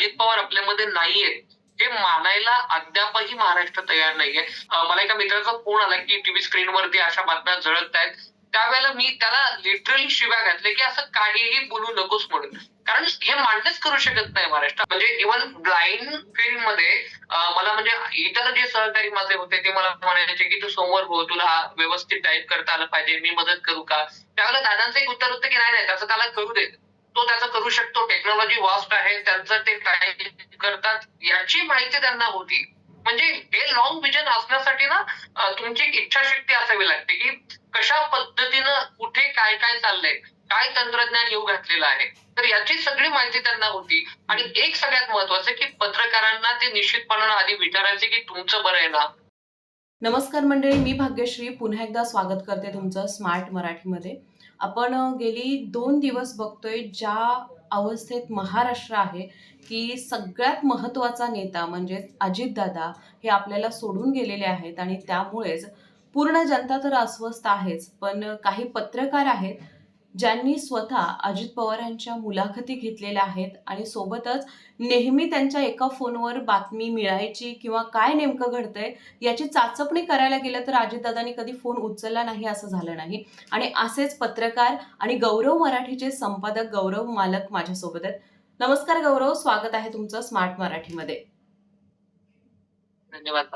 अजित पवार आपल्यामध्ये नाहीये हे मानायला अद्यापही महाराष्ट्र तयार नाहीये. मला एका मित्राचा फोन आला की टीव्ही स्क्रीनवरती अशा बातम्या झळकत आहेत त्यावेळेला मी त्याला लिटरली शिव्या घातल्या की असं काहीही बोलू नकोस म्हणून. कारण हे मान्यच करू शकत नाही महाराष्ट्र. म्हणजे इव्हन ब्लाइंड फील्डमध्ये मला म्हणजे इतर जे सहकारी माझे होते ते मला म्हणायचे की तू समोर हो तुला हा व्यवस्थित टाईप करता आलं पाहिजे मी मदत करू का? त्यावेळेला दादांचं एक उत्तर होतं की नाही नाही त्याचं त्याला करू दे तो त्याचं करू शकतो. टेक्नॉलॉजी वास्ट आहे. त्यांचं ते टाईप करतात. याची माहिती त्यांना होती. म्हणजे हे लॉंग विजन असण्यासाठी ना तुमची इच्छाशक्ती असावी लागते की कशा पद्धतीनं कुठे काय काय चाललंय काय तंत्रज्ञान येऊ घातलेलं आहे. तर याची सगळी माहिती त्यांना होती. आणि एक सगळ्यात महत्वाचं की पत्रकारांना ते निश्चितपणानं आधी विचारायचे की तुमचं बरं आहे ना? नमस्कार मंडळी मी भाग्यश्री. पुन्हा एकदा स्वागत करते तुमचं स्मार्ट मराठीमध्ये. आपण गेली दोन दिवस बघतोय ज्या अवस्थेत महाराष्ट्र आहे की सगळ्यात महत्त्वाचा नेता म्हणजेच अजितदादा हे आपल्याला सोडून गेलेले आहेत आणि त्यामुळेच पूर्ण जनता तर अस्वस्थ आहेच पण काही पत्रकार आहेत ज्यांनी स्वतः अजित पवारांच्या मुलाखती घेतलेल्या आहेत आणि सोबतच नेहमी त्यांच्या एका फोनवर बातमी मिळायची किंवा काय नेमकं घडतंय याची चाचपणी करायला गेलं तर अजितदादांनी कधी फोन उचलला नाही असं झालं नाही. आणि असेच पत्रकार आणि गौरव मराठीचे संपादक गौरव मालक माझ्यासोबत आहेत. नमस्कार गौरव स्वागत आहे तुमचं स्मार्ट मराठीमध्ये. धन्यवाद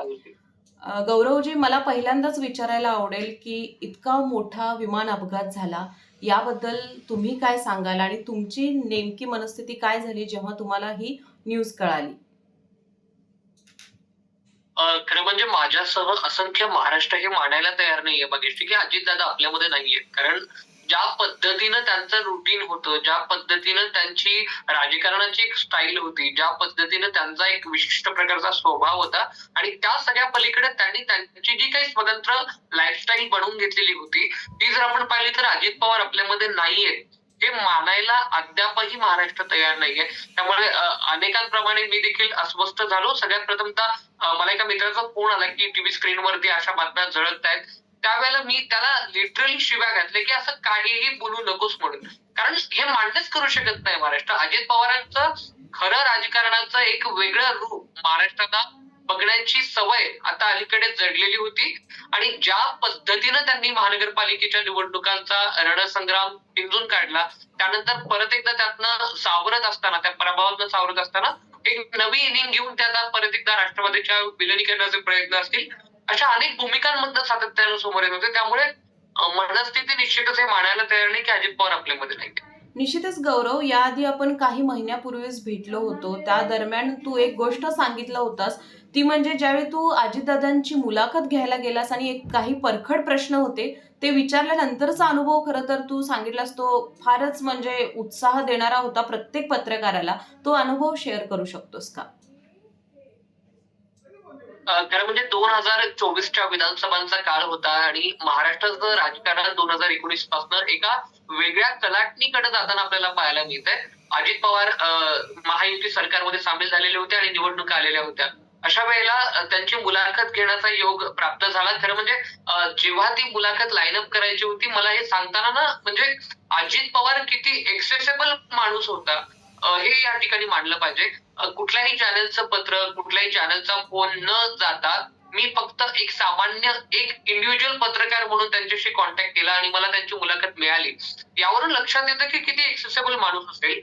गौरवजी मला पहिल्यांदाच विचारायला आवडेल की इतका मोठा विमान अपघात झाला याबद्दल तुम्ही काय सांगाल आणि तुमची नेमकी मनस्थिती काय झाली जेव्हा तुम्हाला ही न्यूज कळाली? अं, खरं म्हणजे माझ्यासह असंख्य महाराष्ट्र हे मानायला तयार नाहीये. बघितली की अजितदादा आपल्यामध्ये नाहीये. कारण ज्या पद्धतीनं त्यांचं रुटीन होतं ज्या पद्धतीनं त्यांची राजकारणाची एक स्टाईल होती ज्या पद्धतीनं त्यांचा एक विशिष्ट प्रकारचा स्वभाव होता आणि त्या सगळ्या पलीकडे त्यांनी त्यांची जी काही स्वतंत्र लाईफस्टाईल बनवून घेतलेली होती ती जर आपण पाहिली तर अजित पवार आपल्यामध्ये नाहीये हे मानायला अद्यापही महाराष्ट्र तयार नाहीये. त्यामुळे अनेकांप्रमाणे मी देखील अस्वस्थ झालो. सगळ्यात प्रथमतः मला एका मित्राचा फोन आला की टीव्ही स्क्रीनवरती अशा बातम्या झळकत आहेत त्यावेळेला मी त्याला लिटरली शिव्या घातल्या की असं काहीही बोलू नकोस म्हणून. कारण हे मान्यच करू शकत नाही महाराष्ट्र. अजित पवारांचं खरं राजकारणाचं एक वेगळं रूप महाराष्ट्राला बघण्याची सवय आता अलीकडे जडलेली होती. आणि ज्या पद्धतीनं त्यांनी महानगरपालिकेच्या निवडणुकांचा रणसंग्राम पिंजून काढला त्यानंतर परत एकदा त्यातनं सावरत असताना त्या प्रभावातनं सावरत असताना एक नवी इनिंग घेऊन त्या परत एकदा राष्ट्रवादीच्या विलनीकरणाचे प्रयत्न असतील. अशा अनेक भूमिकांमधनं सातत्यानं समोर येत होते. त्यामुळे मनस्थिती निश्चितच हे मानायला तयार नाही की अजित पवार आपल्यामध्ये नाही निश्चितच गौरव याआधी आपण काही महिन्यापूर्वीच भेटलो होतो. त्या दरम्यान तू एक गोष्ट सांगितलं होतास. ती म्हणजे ज्यावेळी तू अजितदादांची मुलाखत घ्यायला गेलास आणि एक काही परखड प्रश्न होते ते विचारल्यानंतरचा अनुभव खरं तर तू सांगितलास तो फारच म्हणजे उत्साह देणारा होता प्रत्येक पत्रकाराला. तो अनुभव शेअर करू शकतोस का? खरं म्हणजे दोन हजार चोवीसच्या विधानसभांचा काळ होता आणि महाराष्ट्राचं राजकारण दोन हजार एकोणीसपासून एका वेगळ्या कलाटणीकडे जाताना आपल्याला पाहायला मिळतंय. अजित पवार महायुती सरकारमध्ये सामील झालेले होते आणि निवडणुका आलेल्या होत्या. अशा वेळेला त्यांची मुलाखत घेण्याचा योग प्राप्त झाला. खरं म्हणजे जेव्हा ती मुलाखत लाईनअप करायची होती मला हे सांगताना ना म्हणजे अजित पवार किती एक्सेसेबल माणूस होता. हे या ठिकाणी मांडलं पाहिजे. कुठल्याही चॅनलचं पत्र कुठल्याही चॅनलचा फोन न जाता मी फक्त एक सामान्य एक इंडिव्हिज्युअल पत्रकार म्हणून त्यांच्याशी कॉन्टॅक्ट केला आणि मला त्यांची मुलाखत मिळाली. यावरून लक्षात येतं की किती एक्सेसेबल माणूस असेल.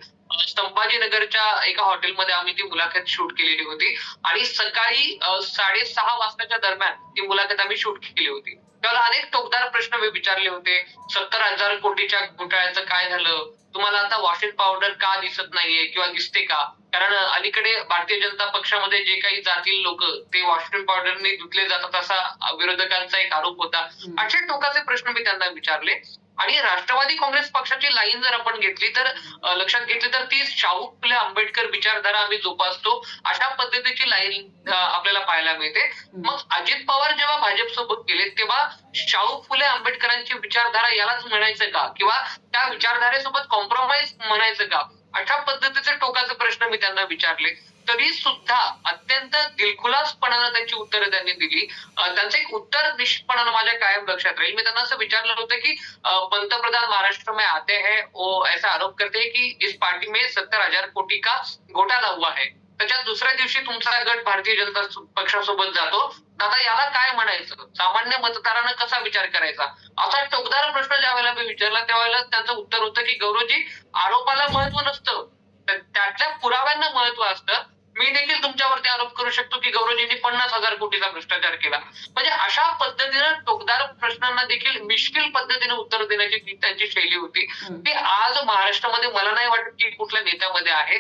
संभाजीनगरच्या एका हॉटेलमध्ये आम्ही ती मुलाखत शूट केलेली होती आणि सकाळी साडेसहा वाजताच्या दरम्यान ती मुलाखत आम्ही शूट केली होती. त्याला अनेक टोकदार प्रश्न मी विचारले होते. सत्तर हजार कोटीच्या घोटाळ्याचं काय झालं? तुम्हाला आता वॉशिंग पावडर का दिसत नाहीये किंवा दिसते का? कारण अलीकडे भारतीय जनता पक्षामध्ये जे काही जातील लोक ते वॉशिंग पावडरने धुतले जातात असा विरोधकांचा एक आरोप होता. असे टोकाचे प्रश्न मी त्यांना विचारले. आणि राष्ट्रवादी काँग्रेस पक्षाची लाईन जर आपण घेतली तर लक्षात घेतली तर ती शाहू फुले आंबेडकर विचारधारा आम्ही जोपासतो. अशा पद्धतीची लाईन आपल्याला पाहायला मिळते. मग अजित पवार जेव्हा भाजप सोबत गेले तेव्हा शाहू फुले आंबेडकरांची विचारधारा यालाच म्हणायचं का? किंवा त्या विचारधारेसोबत कॉम्प्रोमाइज म्हणायचं का? अशा पद्धतीचे टोकाचे प्रश्न मी त्यांना विचारले. तरी सुद्धा अत्यंत दिलखुलासपणानं त्यांची उत्तरं त्यांनी दिली. त्यांचं एक उत्तर निश्चितपणानं माझ्या कायम लक्षात राहील. मी त्यांना असं विचारलं होतं की पंतप्रधान महाराष्ट्र में आते हैं वो ऐसा आरोप करते हैं की इस पार्टी में सत्तर हजार कोटी का घोटाला हुआ है. त्याच्या दुसऱ्या दिवशी तुमचा गट भारतीय जनता पक्षासोबत जातो. दादा याला काय म्हणायचं? सामान्य मतदारानं कसा विचार करायचा? असा टोकदार प्रश्न ज्या वेळेला मी विचारला त्यावेळेला त्यांचं उत्तर होतं की गौरवजी आरोपाला महत्त्व नसतं. तर त्यातल्या पुराव्यांना महत्त्व असतं. मी देखील तुमच्यावरती आरोप करू शकतो की गौरवजींनी पन्नास हजार कोटीचा भ्रष्टाचार केला. म्हणजे अशा पद्धतीनं टोकदार प्रश्नांना देखील मिश्किल पद्धतीने उत्तर देण्याची त्यांची शैली होती. ते आज महाराष्ट्रामध्ये मला नाही वाटत की कुठल्या नेत्यामध्ये आहे.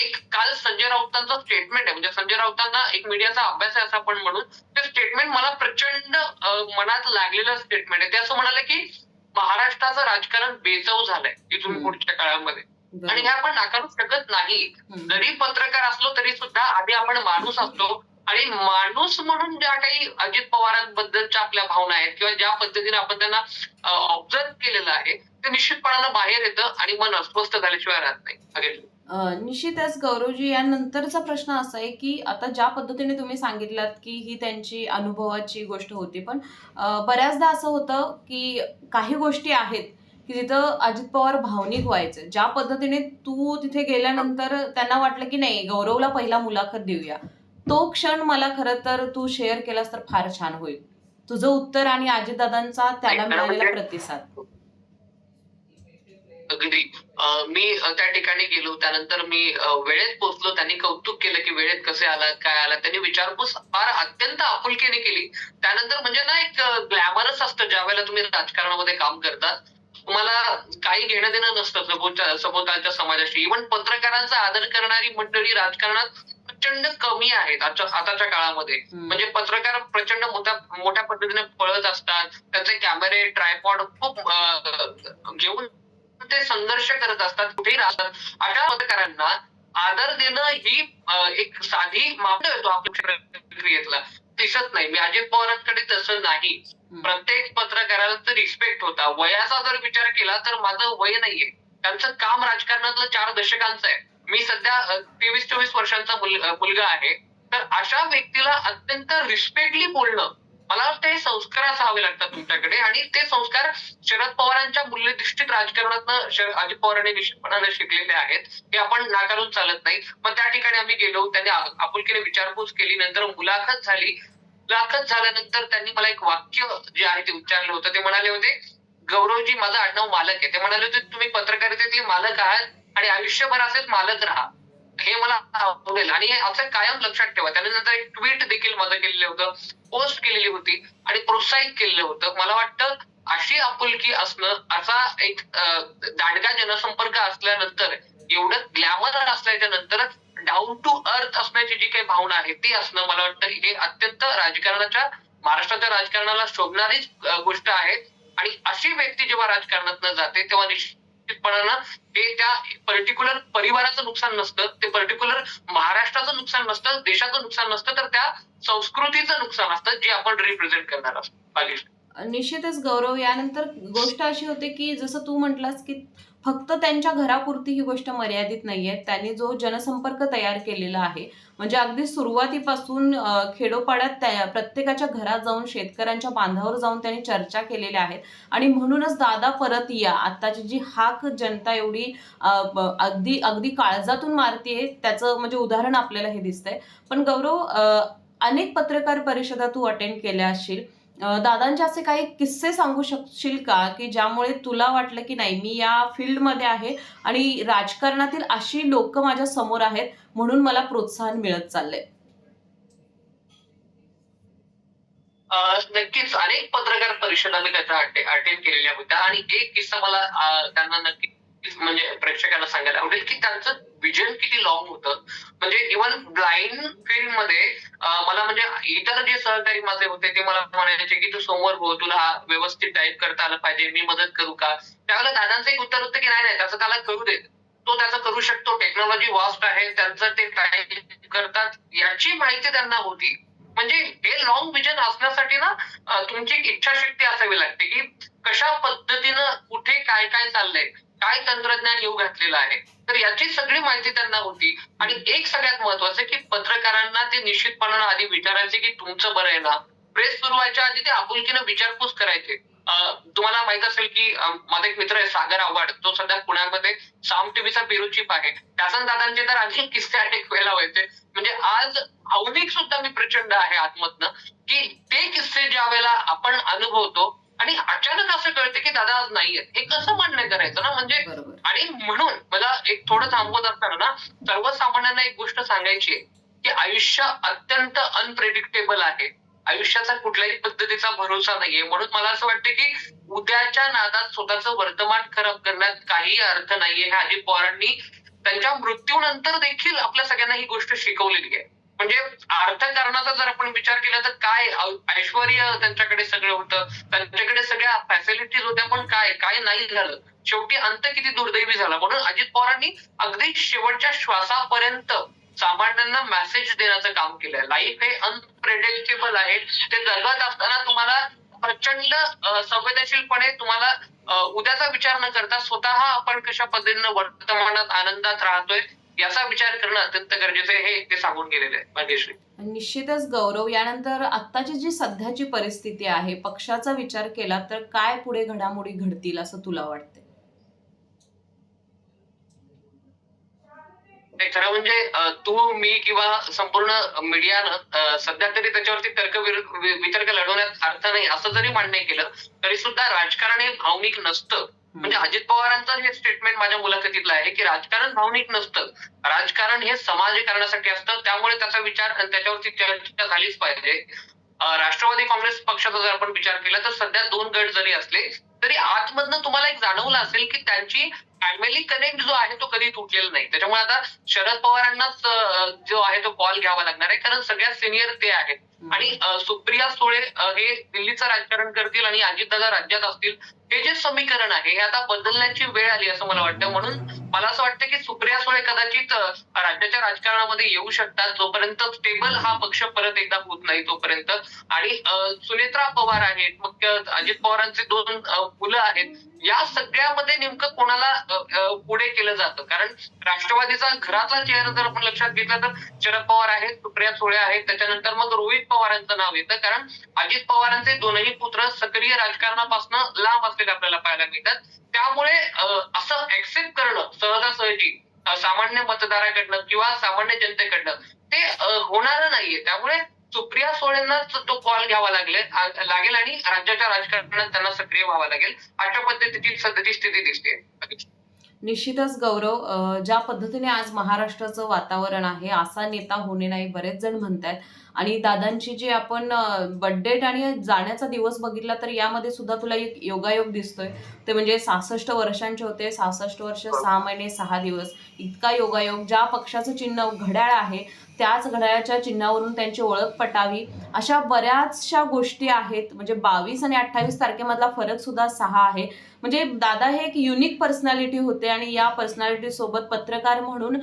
एक काल संजय राऊतांचं स्टेटमेंट आहे. म्हणजे संजय राऊतांना एक मीडियाचा अभ्यास आहे असं आपण म्हणून ते स्टेटमेंट मला प्रचंड मनात लागलेलं स्टेटमेंट आहे. ते असं म्हणाले की महाराष्ट्राचं राजकारण बेचव झालंय इथून. पुढच्या काळामध्ये. आणि. हे आपण नाकारू शकत नाही. जरी पत्रकार असलो तरी सुद्धा आधी आपण माणूस असतो. आणि माणूस म्हणून ज्या काही अजित पवारांबद्दलच्या आपल्या भावना आहेत किंवा ज्या पद्धतीने आपण त्यांना ऑब्झर्व केलेलं आहे ते निश्चितपणानं बाहेर येतं आणि मन अस्वस्थ झाल्याशिवाय राहत नाही. निश्चितच गौरवजी. यानंतरचा प्रश्न असा आहे की आता ज्या पद्धतीने तुम्ही सांगितलात की ही त्यांची अनुभवाची गोष्ट होती पण बऱ्याचदा असं होतं की काही गोष्टी आहेत की तिथं अजित पवार भावनिक व्हायचे. ज्या पद्धतीने तू तिथे गेल्यानंतर त्यांना वाटलं की नाही गौरवला पहिला मुलाखत देऊया. तो क्षण मला खरं तर तू शेअर केलास तर फार छान होईल. तुझं उत्तर आणि अजितदादांचा त्याला मिळालेला म्हणजे- प्रतिसाद. अगदी. मी त्या ठिकाणी गेलो त्यानंतर मी वेळेत पोहोचलो त्यांनी कौतुक केलं की वेळेत कसे आलात काय आलात. त्यांनी विचारपूस फार अत्यंत आपुलकीने केली. त्यानंतर म्हणजे ना एक ग्लॅमरस असतं ज्या वेळेला तुम्ही राजकारणामध्ये काम करता. तुम्हाला काही घेणं देणं नसतं. सभोवतालच्या समाजाशी. इव्हन पत्रकारांचा आदर करणारी मंडळी राजकारणात प्रचंड कमी आहेत आजच्या आताच्या काळामध्ये. म्हणजे पत्रकार प्रचंड मोठ्या मोठ्या पद्धतीने पळत असतात. त्यांचे कॅमेरे ट्रायपॉड खूप घेऊन ते संघर्ष करत असतात. कुठेही राहतात. अशा पत्रकारांना आदर देणं ही एक साधी मापदंड येतो आपल्या प्रक्रियेतला. दिसत नाही. मी अजित पवारांकडे तसं नाही. प्रत्येक पत्रकाराला तर रिस्पेक्ट होता. वयाचा जर विचार केला तर माझं वय नाहीये. त्यांचं काम राजकारणातलं चार दशकांचं आहे. मी सध्या तेवीस चोवीस वर्षांचा मुलगा आहे. तर अशा व्यक्तीला अत्यंत रिस्पेक्टली बोलणं मला वाटतं हे संस्कार असावे लागतात तुमच्याकडे. आणि ते संस्कार शरद पवारांच्या मूल्यधिष्ठित राजकारणातनं अजित पवारांनी निश्चितपणाने शिकलेले आहेत. हे आपण नाकारून चालत नाही. मग त्या ठिकाणी आम्ही गेलो त्यांनी आपुलकीने विचारपूस केली नंतर मुलाखत झाली. मुलाखत झाल्यानंतर त्यांनी मला एक वाक्य जे आहे ते उच्चारलं होतं. ते म्हणाले होते गौरवजी माझं आडनाव मालक आहे. ते म्हणाले होते तुम्ही पत्रकारितेतले मालक आहात आणि आयुष्यभर असेच मालक राहा. हे मला आवडेल. आणि हे असं कायम लक्षात ठेवा. त्याने नंतर एक ट्विट देखील माझं केलेलं होतं. पोस्ट केलेली होती आणि प्रोत्साहित केलेलं होतं. मला वाटतं अशी आपुलकी असणं असा एक दांडगा जनसंपर्क असल्यानंतर एवढं ग्लॅमर असल्याच्या नंतर डाऊन टू अर्थ असण्याची जी काही भावना आहे ती असणं मला वाटतं हे अत्यंत राजकारणाच्या महाराष्ट्राच्या राजकारणाला शोभणारीच गोष्ट आहे. आणि अशी व्यक्ती जेव्हा राजकारणात जाते तेव्हा निश्चित निश्चितपणानं हे त्या पर्टिक्युलर परिवाराचं नुकसान नसतं ते पर्टिक्युलर महाराष्ट्राचं नुकसान नसतं देशाचं नुकसान नसतं तर त्या संस्कृतीचं नुकसान असतं जे आपण रिप्रेझेंट करणार असतो निश्चितच गौरव यानंतर गोष्ट अशी होते की जसं तू म्हटलास की फक्त त्यांच्या घरापुरती ही गोष्ट मर्यादित नाहीये. त्यांनी जो जनसंपर्क तयार केलेला आहे म्हणजे अगदी सुरुवातीपासून खेडोपाड्यात त्या प्रत्येकाच्या घरात जाऊन शेतकऱ्यांच्या बांधावर जाऊन त्यांनी चर्चा केलेल्या आहेत. आणि म्हणूनच दादा परत या. आत्ताची जी हाक जनता एवढी अगदी अगदी काळजातून मारतीये त्याचं म्हणजे उदाहरण आपल्याला हे दिसतंय. पण गौरव अनेक पत्रकार परिषदा तू अटेंड केल्या असशील. दादांचे असे काही किस्से सांगू शकशील का? की ज्यामुळे तुला वाटलं की नाही मी या फील्डमध्ये आहे आणि राजकारणातील अशी लोक माझ्यासमोर आहेत म्हणून मला प्रोत्साहन मिळत चाललंय. नक्कीच अनेक पत्रकार परिषदा मी त्याचा अटेंड केलेल्या होत्या. आणि एक किस्सा मला त्यांना नक्कीच म्हणजे प्रेक्षकांना सांगायला आवडेल की त्यांचं विजन किती लॉंग होतं. म्हणजे इव्हन ब्लाइंड फील्डमध्ये मला म्हणजे इतर जे सहकारी माझे होते ते मला म्हणायचे की तू समोर हो तुला व्यवस्थित टाईप करता आलं पाहिजे मी मदत करू का? त्यावेळेला दादांचं एक उत्तर होतं की नाही नाही त्याचं त्याला करू दे तो त्याचं करू शकतो. टेक्नॉलॉजी वास्ट आहे त्यांचं ते टाईप करतात. याची माहिती त्यांना होती. म्हणजे हे लॉंग विजन असण्यासाठी ना तुमची इच्छाशक्ती असावी लागते की कशा पद्धतीनं कुठे काय काय चाललंय. काय तंत्रज्ञान येऊ घातलेलं आहे? तर याची सगळी माहिती त्यांना होती. आणि एक सगळ्यात महत्वाचं की पत्रकारांना ते निश्चितपणानं आधी विचारायचे की तुमचं बरं आहे ना? प्रेस सुरू व्हायच्या आधी ते आपुलकीनं विचारपूस करायचे. तुम्हाला माहीत असेल की माझा एक मित्र आहे सागर आव्हाड. तो सध्या पुण्यामध्ये साम टीव्हीचा ब्युरो चीफ आहे. त्यासन दादांचे तर आणखी किस्से अनेक वेळेला व्हायचे. म्हणजे आज भावनिक सुद्धा मी प्रचंड आहे आतमधनं की ते किस्से ज्या वेळेला आपण अनुभवतो आणि अचानक असं कळते की दादा आज नाहीये. हे कसं मान्य करायचं ना? म्हणजे आणि म्हणून मला एक थोडं थांबवत असताना ना सर्वसामान्यांना एक गोष्ट सांगायची आहे की आयुष्य अत्यंत अनप्रेडिक्टेबल आहे. आयुष्याचा कुठल्याही पद्धतीचा भरोसा नाहीये. म्हणून मला असं वाटतं की उद्याच्या नादात स्वतःचं वर्तमान खराब करण्यात काही अर्थ नाहीये. हे अजित पवारांनी त्यांच्या मृत्यूनंतर देखील आपल्या सगळ्यांना ही गोष्ट शिकवलेली आहे. म्हणजे अर्थकारणाचा जर आपण विचार केला तर काय ऐश्वर त्यांच्याकडे सगळं होतं? त्यांच्याकडे सगळ्या फॅसिलिटीज होत्या पण काय? काय नाही झालं. शेवटी अंत किती दुर्दैवी झाला? म्हणून अजित पवारांनी अगदी शेवटच्या श्वासापर्यंत सामान्यांना मेसेज देण्याचं काम केलंय. लाईफ हे अनप्रेडिक्टेबल आहे. ते जगत असताना तुम्हाला प्रचंड संवेदनशीलपणे तुम्हाला उद्याचा विचार न करता स्वतः आपण कशा पद्धतीनं वर्तमानात आनंदात राहतोय याचा विचार करणं अत्यंत गरजेचं आहे हे ते सांगून गेलेले आहे भाग्यश्री निश्चितच गौरव यानंतर आत्ताची जी सध्याची परिस्थिती आहे पक्षाचा विचार केला तर काय पुढे घडामोडी घडतील असं तुला वाटतंय? नाही, खरं म्हणजे तू मी किंवा संपूर्ण मीडियानं सध्या तरी त्याच्यावरती तर्क वितर्क लढवण्यात अर्थ नाही असं जरी मान्य केलं तरी सुद्धा राजकारण हे भावनिक नसतं. म्हणजे अजित पवारांचं हे स्टेटमेंट माझ्या मुलाखतीतलं आहे की राजकारण भावनिक नसतं. राजकारण हे समाजीकरणासाठी असतं. त्यामुळे त्याचा विचार त्याच्यावरती चर्चा झालीच पाहिजे. राष्ट्रवादी काँग्रेस पक्षाचा जर आपण विचार केला तर सध्या दोन गट जरी असले तरी आतमधनं तुम्हाला एक जाणवलं असेल की त्यांची फॅमिली कनेक्ट जो आहे तो कधी तुटलेला नाही. त्याच्यामुळे आता शरद पवारांनाच जो आहे तो कॉल घ्यावा लागणार आहे. कारण सगळ्यात सिनियर ते आहेत. आणि सुप्रिया सुळे हे दिल्लीचं राजकारण करतील आणि अजितदादा राज्यात असतील. हे जे समीकरण आहे हे आता बदलण्याची वेळ आली असं मला वाटतं. म्हणून मला असं वाटतं की सुप्रिया सुळे कदाचित राज्याच्या राजकारणामध्ये येऊ शकतात. जोपर्यंत स्टेबल हा पक्ष परत एकदा होत नाही तोपर्यंत. आणि सुनेत्रा पवार आहेत मग अजित पवारांचे दोन मुलं आहेत. या सगळ्यामध्ये नेमकं कोणाला पुढे केलं जातं. कारण राष्ट्रवादीचा घरातला चेहरा जर आपण लक्षात घेतला तर शरद पवार आहेत सुप्रिया सुळे आहेत त्याच्यानंतर मग रोहित पवारांचं नाव येतं. कारण अजित पवारांचे दोनही पुत्र सक्रिय राजकारणापासून लांब असलेले आपल्याला पाहायला मिळतात. त्यामुळे असं ऍक्सेप्ट करणं सहजासहजी सामान्य मतदाराकडनं किंवा सामान्य जनतेकडनं ते होणार नाहीये. त्यामुळे सुप्रिया सोळेंनाच तो कॉल घ्यावा लागले लागेल आणि राज्याच्या राजकारणात त्यांना सक्रिय व्हावा लागेल. अशा पद्धतीची सध्याची स्थिती दिसते निश्चितच गौरव ज्या पद्धतीने आज महाराष्ट्राचं वातावरण आहे असा नेता होणे नाही बरेच जण म्हणतात आणि दादांची जी आपण बर्थडेट आणि जाण्याचा दिवस बघितला तर यामध्ये सुद्धा तुला एक योगायोग दिसतोय. ते म्हणजे सहासष्ट वर्षांचे होते सहासष्ट वर्ष सहा महिने सहा दिवस. इतका योगायोग ज्या पक्षाचं चिन्ह घड्याळ आहे त्याच घड्याळाच्या चिन्हावरून त्यांची ओळख पटावी. अशा बऱ्याचशा गोष्टी आहेत. म्हणजे बावीस आणि अठ्ठावीस तारखेमधला फरक सुद्धा सहा आहे. म्हणजे दादा हे एक युनिक पर्सनॅलिटी होते आणि या पर्सनॅलिटी सोबत पत्रकार म्हणून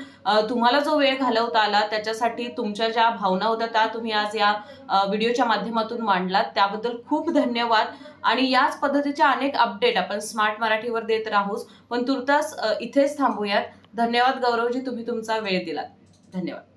तुम्हाला जो वेळ घालवता आला त्याच्यासाठी तुमच्या ज्या भावना होत्या त्या तुम्ही आज या व्हिडिओच्या माध्यमातून मांडलात. त्याबद्दल खूप धन्यवाद. आणि याच पद्धतीच्या अनेक अपडेट आपण स्मार्ट मराठीवर देत राहूच. पण तुर्तास इथेच थांबूयात. धन्यवाद गौरवजी तुम्ही तुमचा वेळ दिलात. धन्यवाद.